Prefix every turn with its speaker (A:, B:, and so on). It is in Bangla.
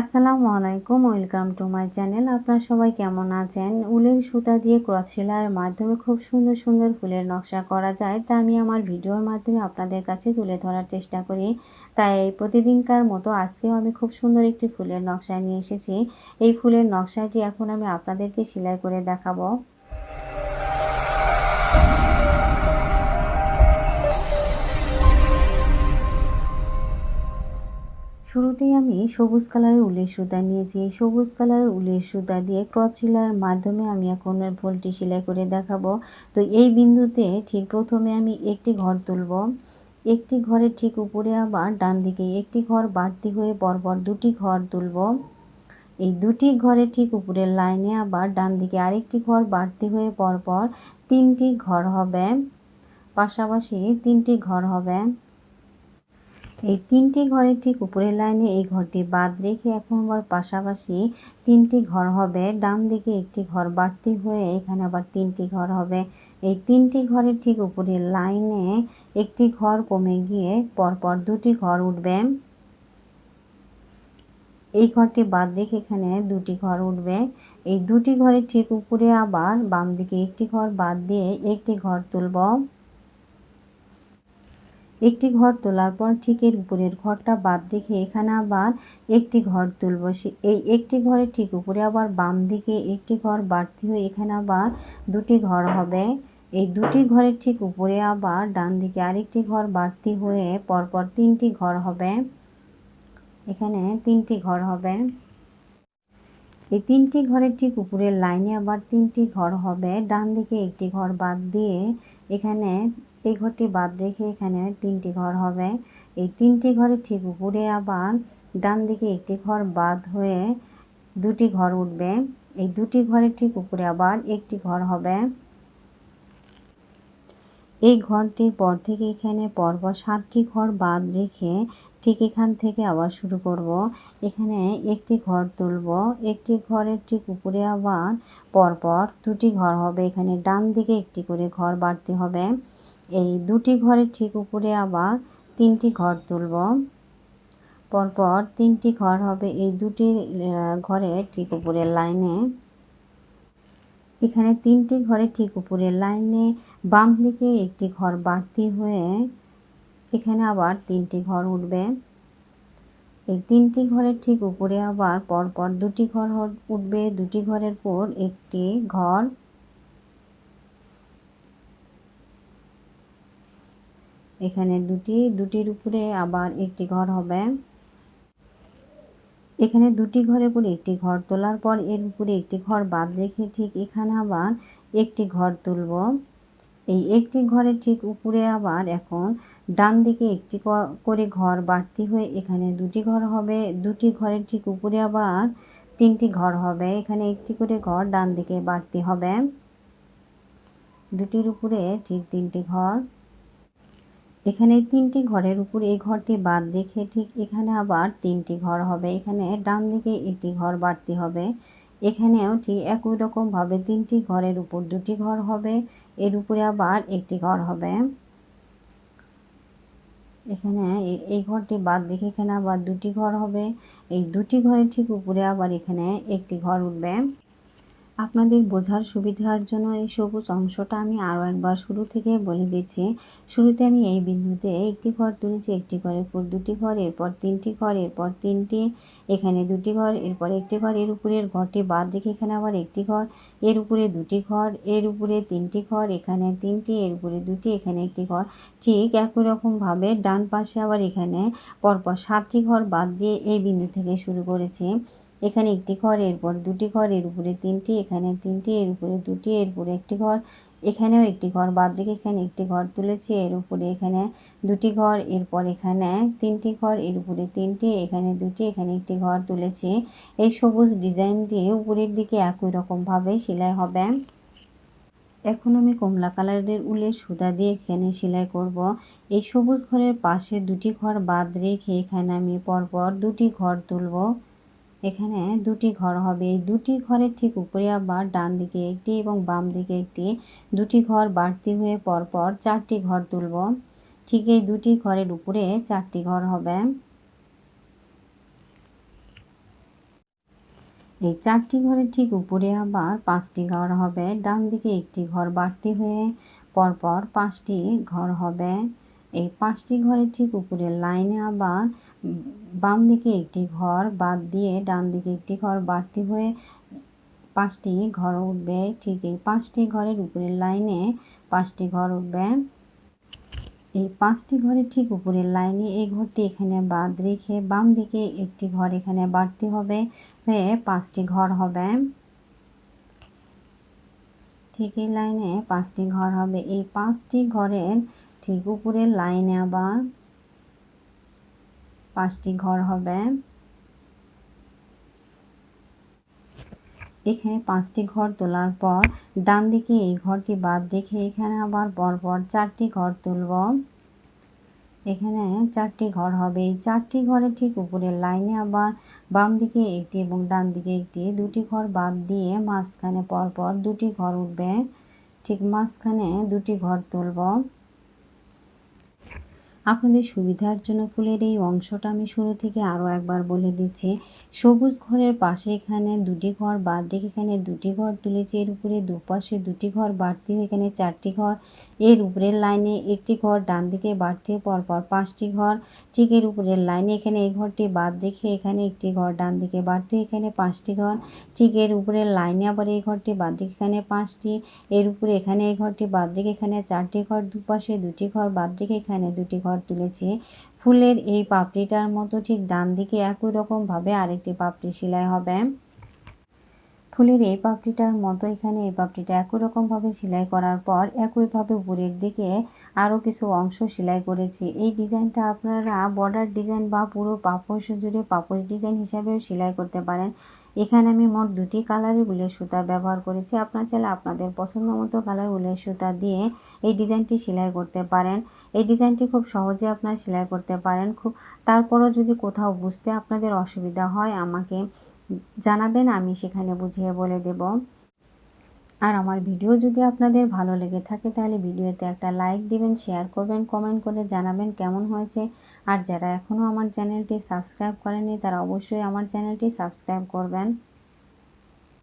A: আসসালামু আলাইকুম, ওয়েলকাম টু মাই চ্যানেল। আপনার সবাই কেমন আছেন? উলের সুতা দিয়ে ক্রস সেলাইয়ের মাধ্যমে খুব সুন্দর সুন্দর ফুলের নকশা করা যায়। তা আমি আমার ভিডিওর মাধ্যমে আপনাদের কাছে তুলে ধরার চেষ্টা করি। তাই প্রতিদিনকার মতো আজকেও আমি খুব সুন্দর একটি ফুলের নকশা নিয়ে এসেছি। এই ফুলের নকশাটি এখন আমি আপনাদেরকে সেলাই করে দেখাবো। শুরুতেই আমি সবুজ কালারের উলের সুতা নিয়েছি। এই সবুজ কালারের উলের সুতা দিয়ে ক্রস সেলাইয়ের মাধ্যমে আমি এখন ফুলটি সেলাই করে দেখাবো। তো এই বিন্দুতে ঠিক প্রথমে আমি একটি ঘর তুলব। একটি ঘরের ঠিক উপরে আবার ডান দিকে একটি ঘর বাড়তি হয়ে পরপর দুটি ঘর তুলব। এই দুটি ঘরের ঠিক উপরের লাইনে আবার ডান দিকে আরেকটি ঘর বাড়তি হয়ে পরপর তিনটি ঘর হবে। পাশাপাশি তিনটি ঘর হবে। এই তিনটি ঘরের ঠিক উপরের লাইনে এই ঘরটি বাদ রেখে এখন আবার পাশাপাশি তিনটি ঘর হবে। ডান দিকে একটি ঘর বাড়তি হয়ে এখানে আবার তিনটি ঘর হবে। এই তিনটি ঘরের ঠিক উপরের লাইনে একটি ঘর কমে গিয়ে পরপর দুটি ঘর উঠবে। এই ঘরটি বাদ রেখে এখানে দুটি ঘর উঠবে। এই দুটি ঘরের ঠিক উপরে আবার বাম দিকে একটি ঘর বাদ দিয়ে একটি ঘর তুলব। একটি ঘর তোলার পর ঠিক এর উপরের ঘরটা বাদ রেখে এখানে আবার একটি ঘর তুলব। সে এই একটি ঘরের ঠিক উপরে আবার বাম দিকে একটি ঘর, বাড়তি হয়ে এখানে আবার দুটি ঘর হবে। এই দুটি ঘরের ঠিক উপরে আবার ডান দিকে আরেকটি ঘর বাড়তি হয়ে পরপর তিনটি ঘর হবে। এখানে তিনটি ঘর হবে। এই তিনটি ঘরের ঠিক উপরের লাইনে আবার তিনটি ঘর হবে। ডান দিকে একটি ঘর বাদ দিয়ে এখানে এই ঘরটি বাদ রেখে এখানে তিনটি ঘর হবে। এই তিনটি ঘরের ঠিক উপরে আবার ডান দিকে একটি ঘর বাদ হয়ে দুটি ঘর উঠবে। এই দুটি ঘরের ঠিক উপরে আবার একটি ঘর হবে। এই ঘরটির পর থেকে এখানে পরপর সাতটি ঘর বাদ রেখে ঠিক এখান থেকে আবার শুরু করব। এখানে একটি ঘর তুলব। একটি ঘরের ঠিক উপরে আবার পরপর দুটি ঘর হবে। এখানে ডান দিকে একটি করে ঘর বাড়তে হবে। এই দুটি ঘরের ঠিক উপরে আবার তিনটি ঘর তুলব। পরপর তিনটি ঘর হবে এই দুটি ঘরের ঠিক উপরের লাইনে। এখানে তিনটি ঘরের ঠিক উপরের লাইনে বাম দিকে একটি ঘর বাড়তি হয়ে এখানে আবার তিনটি ঘর উঠবে। এই তিনটি ঘরের ঠিক উপরে আবার পরপর দুটি ঘর উঠবে। দুটি ঘরের পর একটি ঘর এখানে দুটি, দুটির উপরে আবার একটি ঘর হবে। এখানে দুটি ঘরের পরে একটি ঘর তোলার পর এর উপরে একটি ঘর বাদ রেখে ঠিক এখানে আবার একটি ঘর তুলব। এই একটি ঘরের ঠিক উপরে আবার এখন ডান দিকে একটি করে ঘর বাড়তি হয়ে এখানে দুটি ঘর হবে। দুটি ঘরের ঠিক উপরে আবার তিনটি ঘর হবে। এখানে একটি করে ঘর ডান দিকে বাড়তি হবে। দুটির উপরে ঠিক তিনটি ঘর। এখানে তিনটি ঘরের উপর এই ঘরটি বাদ রেখে ঠিক এখানে আবার তিনটি ঘর হবে। এখানে ডান দিকে একটি ঘর বাড়তি হবে। এখানেও ঠিক একই রকমভাবে তিনটি ঘরের উপর দুটি ঘর হবে। এর উপরে আবার একটি ঘর হবে। এখানে এই ঘরটি বাদ রেখে এখানে আবার দুটি ঘর হবে। এই দুটি ঘরের ঠিক উপরে আবার এখানে একটি ঘর উঠবে। আপনাদের বোঝার সুবিধার জন্য এই সবুজ অংশটা আমি আরও একবার শুরু থেকে বলে দিচ্ছি। শুরুতে আমি এই বিন্দুতে একটি ঘর তুলেছি, একটি ঘরের পর দুটি ঘর, এরপর তিনটি ঘর, এরপর তিনটি, এখানে দুটি ঘর, এরপর একটি ঘর, এর উপরের ঘরটি বাদ রেখে এখানে আবার একটি ঘর, এর উপরে দুটি ঘর, এর উপরে তিনটি ঘর, এখানে তিনটি, এর উপরে দুটি, এখানে একটি ঘর। ঠিক একই রকমভাবে ডান পাশে আবার এখানে পরপর সাতটি ঘর বাদ দিয়ে এই বিন্দু থেকে শুরু করেছি। এখানে একটি ঘর, এরপর দুটি ঘর, এর উপরে তিনটি, এখানে তিনটি, এর উপরে দুটি, এর উপরে একটি ঘর, এখানেও একটি ঘর বাদ রেখে এখানে একটি ঘর তুলেছি, এর উপরে এখানে দুটি ঘর, এরপর এখানে তিনটি ঘর, এর উপরে তিনটি, এখানে দুটি, এখানে একটি ঘর তুলেছি। এই সবুজ ডিজাইনটি উপরের দিকে একই রকমভাবে সেলাই হবে। এখন আমি কমলা কালারের উলের সুতা দিয়ে এখানে সেলাই করব। এই সবুজ ঘরের পাশে দুটি ঘর বাদ রেখে এখানে আমি পরপর দুটি ঘর তুলব। এখানে দুটি ঘর হবে। দুটি ঘরের ঠিক উপরে আবার ডান দিকে একটি এবং বাম দিকে একটি। দুটি ঘর বাড়তি হয়ে পরপর চারটি ঘর তুলব। ঠিক এই দুটি ঘরের উপরে চারটি ঘর হবে। এই চারটি ঘরের ঠিক উপরে আবার পাঁচটি ঘর হবে। ডান দিকে একটি ঘর বাড়তি হয়ে পরপর পাঁচটি ঘর হবে। এই পাঁচটি ঘরের ঠিক উপরের লাইনে আবার বাম দিকে একটি ঘর বাদ দিয়ে ডান দিকে একটি ঘর, বাড়তি হয়ে পাঁচটি ঘর উঠবে। ঠিক এই পাঁচটি ঘরের উপরের লাইনে পাঁচটি ঘর উঠবে। এই পাঁচটি ঘরের ঠিক উপরের লাইনে এই ঘরটি এখানে বাদ রেখে বাম দিকে একটি ঘর এখানে বাড়তি হবে, হয়ে পাঁচটি ঘর হবে। ঠিক এই লাইনে পাঁচটি ঘর হবে। এই পাঁচটি ঘরের ঠিক উপরের লাইনে আবার পাঁচটি ঘর হবে। এখানে পাঁচটি ঘর তোলার পর ডান দিকে এই ঘরটি বাদ রেখে এখানে আবার পরপর চারটি ঘর তুলব। এখানে চারটি ঘর হবে। এই চারটি ঘরের ঠিক উপরের লাইনে আবার বাম দিকে একটি এবং ডান দিকে একটি। দুটি ঘর বাদ দিয়ে মাঝখানে পরপর দুটি ঘর উঠবে। ঠিক মাঝখানে দুটি ঘর তুলব। আপনাদের সুবিধার জন্য ফুলের এই অংশটা আমি শুরু থেকে আরও একবার বলে দিচ্ছি। সবুজ ঘরের পাশে এখানে দুটি ঘর বাদ রেখে এখানে দুটি ঘর, তুলেছি এর উপরে দুপাশে দুটি ঘর বাড়তি হয়ে এখানে চারটি ঘর, এর উপরের লাইনে একটি ঘর ডান দিকে বাড়তি পরপর পাঁচটি ঘর, ঠিক এর উপরের লাইনে এখানে এই ঘরটি বাদ রেখে এখানে একটি ঘর ডান দিকে বাড়তি এখানে পাঁচটি ঘর, ঠিক এর উপরের লাইনে আবার এই ঘরটি বাদ রেখে এখানে পাঁচটি, এর উপরে এখানে এই ঘরটি বাদ রেখে এখানে চারটি ঘর, দুপাশে দুটি ঘর বাদ রেখে এখানে দুটি ঘর তুলেছি। ফুলের এই পাপড়িটার মতো ঠিক ডান দিকে একই রকমভাবে আরেকটি পাপড়ি সেলাই হবে। ফুলের এই পাপড়িটার মতো এখানে এই পাপড়িটা একই রকমভাবে সেলাই করার পর একইভাবে উপরের দিকে আরও কিছু অংশ সেলাই করেছি। এই ডিজাইনটা আপনারা বর্ডার ডিজাইন বা পুরো পাপোশ জুড়ে পাপোশ ডিজাইন হিসাবেও সেলাই করতে পারেন। এখানে আমি মোট দুটি কালারের উলের সুতা ব্যবহার করেছি। আপনার চাইলে আপনাদের পছন্দ মতো কালার উলের সুতা দিয়ে এই ডিজাইনটি সেলাই করতে পারেন। এই ডিজাইনটি খুব সহজে আপনারা সেলাই করতে পারেন। খুব, তারপরও যদি কোথাও বুঝতে আপনাদের অসুবিধা হয়, আমাকে জানাবেন, আমি সেখানে বুঝিয়ে বলে দেব। আর আমার ভিডিও যদি আপনাদের ভালো লেগে থাকে তাহলে ভিডিওতে একটা লাইক দিবেন শেয়ার করবেন কমেন্ট করে জানাবেন কেমন হয়েছে। আর যারা এখনও আমার চ্যানেলটি সাবস্ক্রাইব করেনি তারা অবশ্যই আমার চ্যানেলটি সাবস্ক্রাইব করবেন।